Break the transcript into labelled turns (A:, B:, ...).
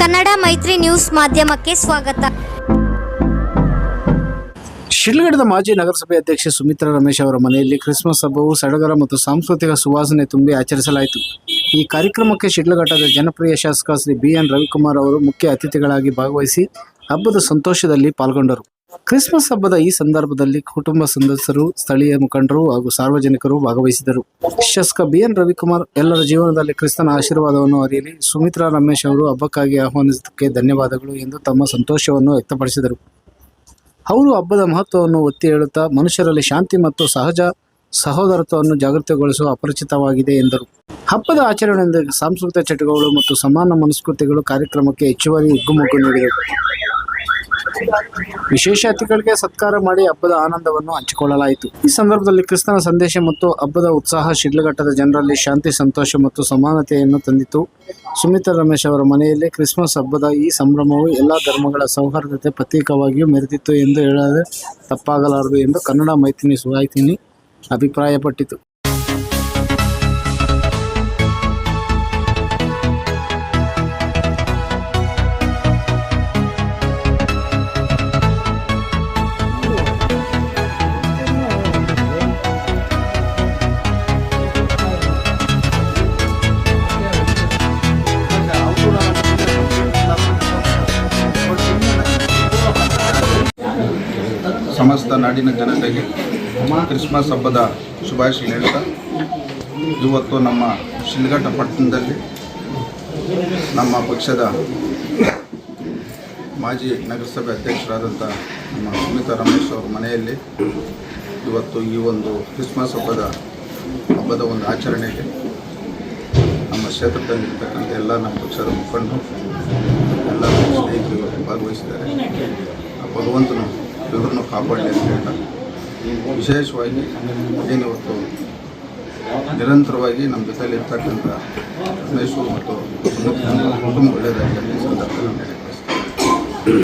A: ಕನ್ನಡ ಮೈತ್ರಿ ನ್ಯೂಸ್ ಮಾಧ್ಯಮಕ್ಕೆ ಸ್ವಾಗತ.
B: ಶಿಡ್ಲಘಟ್ಟದ ಮಾಜಿ ನಗರಸಭೆ ಅಧ್ಯಕ್ಷೆ ಸುಮಿತ್ರಾ ರಮೇಶ್ ಅವರ ಮನೆಯಲ್ಲಿ ಕ್ರಿಸ್ಮಸ್ ಹಬ್ಬವು ಸಡಗರ ಮತ್ತು ಸಾಂಸ್ಕೃತಿಕ ಸುವಾಸನೆ ತುಂಬಿ ಆಚರಿಸಲಾಯಿತು. ಈ ಕಾರ್ಯಕ್ರಮಕ್ಕೆ ಶಿಡ್ಲಘಟ್ಟದ ಜನಪ್ರಿಯ ಶಾಸಕ ಶ್ರೀ ಬಿ ಎನ್ ರವಿಕುಮಾರ್ ಅವರು ಮುಖ್ಯ ಅತಿಥಿಗಳಾಗಿ ಭಾಗವಹಿಸಿ ಹಬ್ಬದ ಸಂತೋಷದಲ್ಲಿ ಪಾಲ್ಗೊಂಡರು. ಕ್ರಿಸ್ಮಸ್ ಹಬ್ಬದ ಈ ಸಂದರ್ಭದಲ್ಲಿ ಕುಟುಂಬ ಸದಸ್ಯರು, ಸ್ಥಳೀಯ ಮುಖಂಡರು ಹಾಗೂ ಸಾರ್ವಜನಿಕರು ಭಾಗವಹಿಸಿದರು. ಶಾಸಕ ಬಿಎನ್ ರವಿಕುಮಾರ್, ಎಲ್ಲರ ಜೀವನದಲ್ಲಿ ಕ್ರಿಸ್ತನ ಆಶೀರ್ವಾದವನ್ನು ಅರಿಯಲಿ. ಸುಮಿತ್ರಾ ರಮೇಶ್ ಅವರು ಹಬ್ಬಕ್ಕಾಗಿ ಆಹ್ವಾನಿಸಿದ್ದಕ್ಕೆ ಧನ್ಯವಾದಗಳು ಎಂದು ತಮ್ಮ ಸಂತೋಷವನ್ನು ವ್ಯಕ್ತಪಡಿಸಿದರು. ಅವರು ಹಬ್ಬದ ಮಹತ್ವವನ್ನು ಒತ್ತಿ ಹೇಳುತ್ತಾ, ಮನುಷ್ಯರಲ್ಲಿ ಶಾಂತಿ ಮತ್ತು ಸಹಜ ಸಹೋದರತ್ವವನ್ನು ಜಾಗೃತಿಗೊಳಿಸುವ ಅಪರಿಚಿತವಾಗಿದೆ ಎಂದರು. ಹಬ್ಬದ ಆಚರಣೆಯಿಂದ ಸಾಂಸ್ಕೃತಿಕ ಚಟುವಟಿಕೆಗಳು ಮತ್ತು ಸಮಾನ ಮನಸ್ಕೃತಿಗಳು ಕಾರ್ಯಕ್ರಮಕ್ಕೆ ಹೆಚ್ಚುವರಿ ಹಿಗ್ಗುಮುಗ್ಗು ನೀಡಿದರು. ವಿಶೇಷ ಅತಿಥಿಗಳಿಗೆ ಸತ್ಕಾರ ಮಾಡಿ ಹಬ್ಬದ ಆನಂದವನ್ನು ಹಂಚಿಕೊಳ್ಳಲಾಯಿತು. ಈ ಸಂದರ್ಭದಲ್ಲಿ ಕ್ರಿಸ್ತನ ಸಂದೇಶ ಮತ್ತು ಹಬ್ಬದ ಉತ್ಸಾಹ ಶಿಡ್ಲಘಟ್ಟದ ಜನರಲ್ಲಿ ಶಾಂತಿ, ಸಂತೋಷ ಮತ್ತು ಸಮಾನತೆಯನ್ನು ತಂದಿತು. ಸುಮಿತಾ ರಮೇಶ್ ಅವರ ಮನೆಯಲ್ಲಿ ಕ್ರಿಸ್ಮಸ್ ಹಬ್ಬದ ಈ ಸಂಭ್ರಮವು ಎಲ್ಲ ಧರ್ಮಗಳ ಸೌಹಾರ್ದತೆ ಪ್ರತೀಕವಾಗಿಯೂ ಮೆರೆದಿತ್ತು ಎಂದು ಹೇಳದೆ ತಪ್ಪಾಗಲಾರದು ಎಂದು ಕನ್ನಡ ಮೈತ್ರಿ ಸುಹಾಯ್ತಿನಿ ಅಭಿಪ್ರಾಯಪಟ್ಟಿತು.
C: ಸಮಸ್ತ ನಾಡಿನ ಜನತೆಗೆ ಕ್ರಿಸ್ಮಸ್ ಹಬ್ಬದ ಶುಭಾಶಯ ಹೇಳ್ತಾ, ಇವತ್ತು ನಮ್ಮ ಶಿಲ್ಘಟ್ಟ ಪಟ್ಟಣದಲ್ಲಿ ನಮ್ಮ ಪಕ್ಷದ ಮಾಜಿ ನಗರಸಭೆ ಅಧ್ಯಕ್ಷರಾದಂಥ ನಮ್ಮ ಸುಮಿತಾ ರಮೇಶ್ ಅವರ ಮನೆಯಲ್ಲಿ ಇವತ್ತು ಈ ಒಂದು ಕ್ರಿಸ್ಮಸ್ ಹಬ್ಬದ ಹಬ್ಬದ ಒಂದು ಆಚರಣೆಗೆ ನಮ್ಮ ಕ್ಷೇತ್ರದಲ್ಲಿರ್ತಕ್ಕಂಥ ಎಲ್ಲ ನಮ್ಮ ಪಕ್ಷದ ಮುಖಂಡರು, ಎಲ್ಲ ಸ್ನೇಹಿತರು ಭಾಗವಹಿಸಿದ್ದಾರೆ. ಆ ಭಗವಂತನು ಎಲ್ಲರನ್ನೂ ಕಾಪಾಡಲಿ ಅಂತ ಹೇಳ್ತಾ ವಿಶೇಷವಾಗಿ ಏನಿವತ್ತು ನಿರಂತರವಾಗಿ ನಮ್ಮ ಜೊತೆಯಲ್ಲಿ ಇರ್ತಕ್ಕಂಥ ರಮೇಶು ಮತ್ತು ಕುಟುಂಬ ಈ ಸಂದರ್ಭದಲ್ಲಿ.